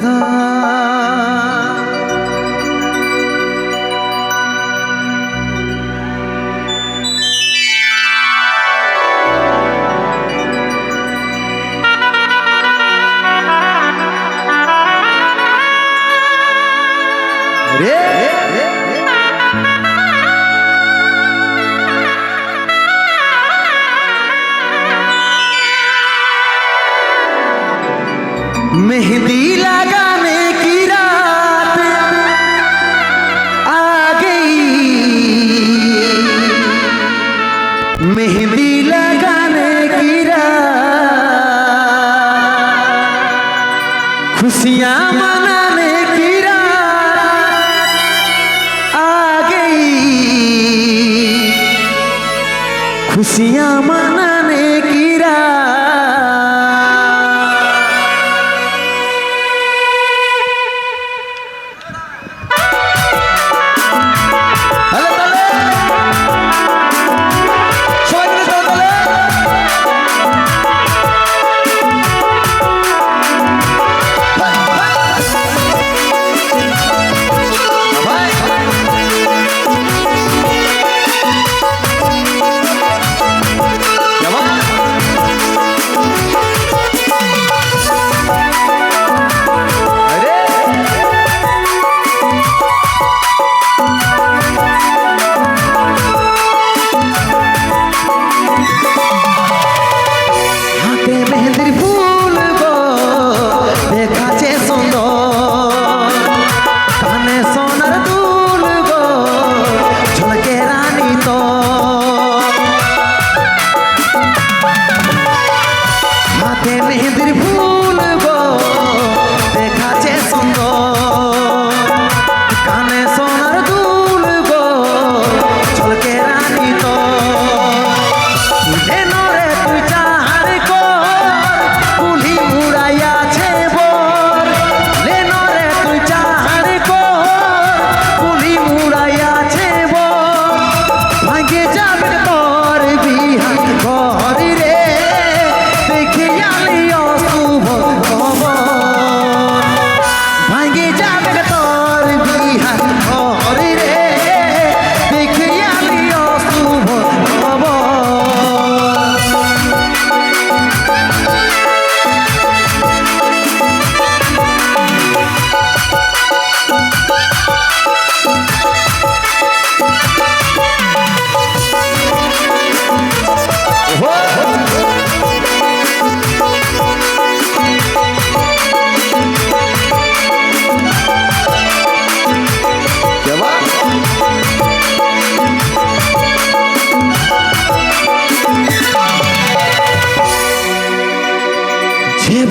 ভেদা मेहंदी খুশি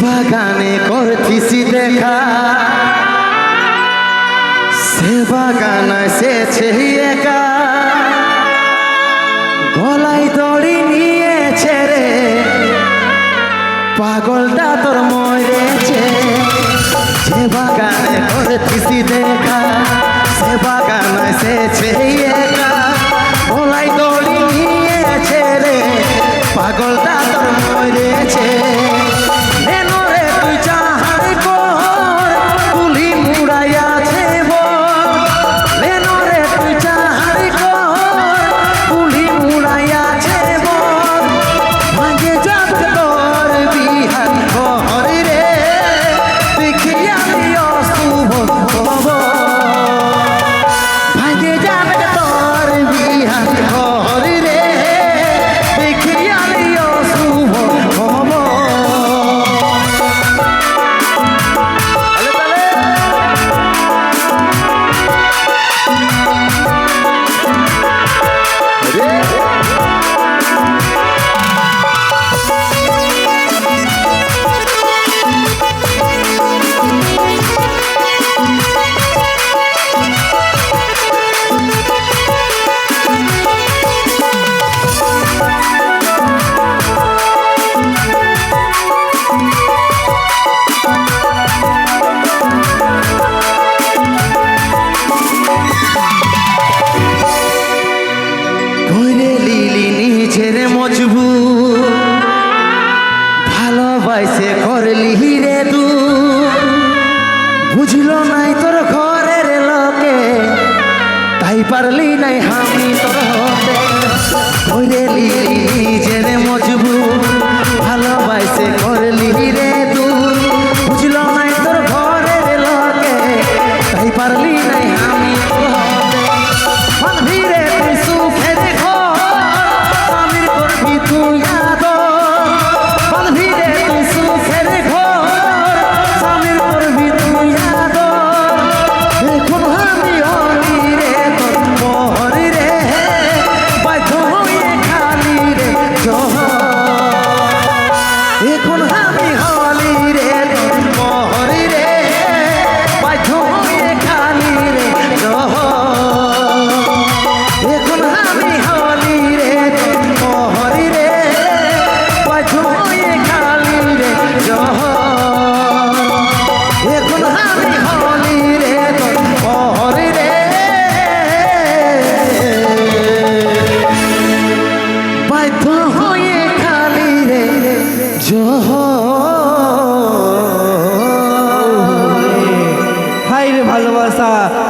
বাগানে করছিস দেখা। সে বাগান সে একা। গলায় দড়ি নিয়েছে রে। পাগলটা তোর মরেছে। সে বাগানে করছিস দেখা। সে বাগান সে পারলি নাই আমি जो